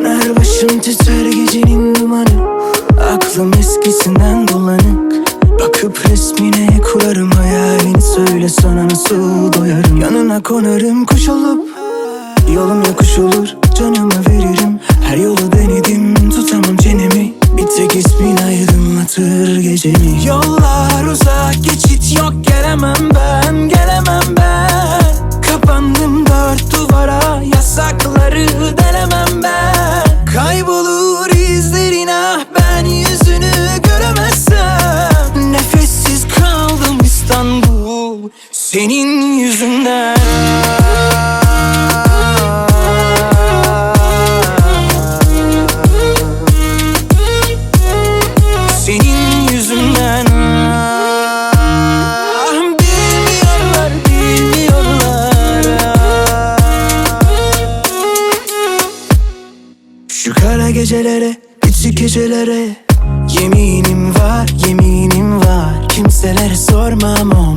Döner başım titrer gecenin dumanı. Aklım eskisinden bulanık Bakıp resmine kurarım hayalini Söyle sana nasıl doyarım. Yanına konarım kuş olup Yolum yokuş olur. Canımı veririm Her yolu denedim. Tutamam çenemi Bir tek ismin aydınlatır gecemi. Yollar uzak geçit yok gelemem ben Gelemem ben. Kapandım dört duvara Yasakları denemem ben Senin yüzünden. Senin yüzünden. Ah, Bilmiyorlar, bilmiyorlar. Şu kara gecelere, küçük gecelere. Yeminim var, yeminim var. Kimselere sormam olmaz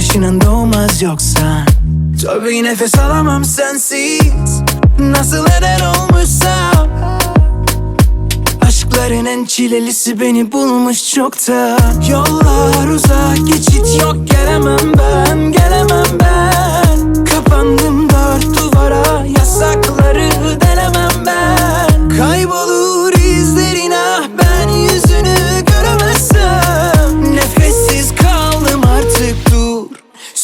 Güneşinin doğmaz yoksa. Tabii nefes alamam sensiz. Nasıl eder olmuşsam Aşkların en çilelisi beni bulmuş çokta Yollar uzak geçit yok gelemem ben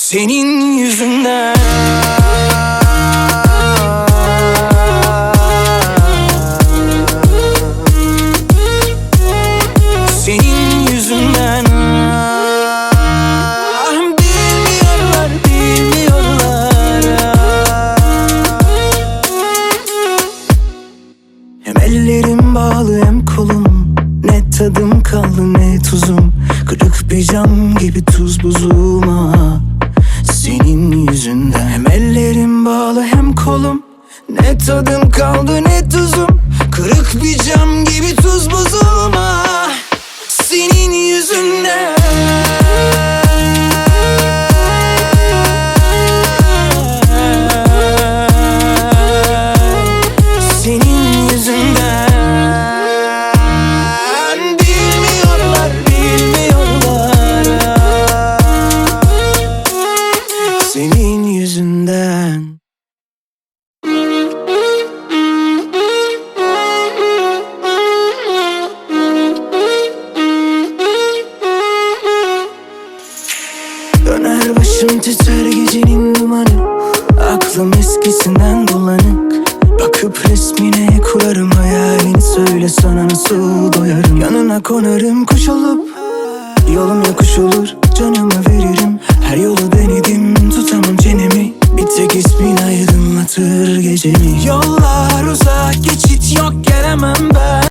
Senin yüzünden. Senin yüzünden. Ah, Bilmiyorlar, bilmiyorlar. Hem ellerim bağlı hem kolum. Ne tadım kaldı ne tuzum. Kırık bir cam gibi tuz buzum tadım kaldı ne tuzum? Kırık bir cam gibi tuz buzum ah, Senin yüzünden. Senin yüzünden. Bilmiyorlar, bilmiyorlar. Senin Döner başım titrer gecenin dumanı. Aklım eskisinden bulanık Bakıp resmine kurarım hayalini Söyle sana nasıl doyarım? Yanına konarım kuş olup Yolum yokuş olur canımı veririm. Her yolu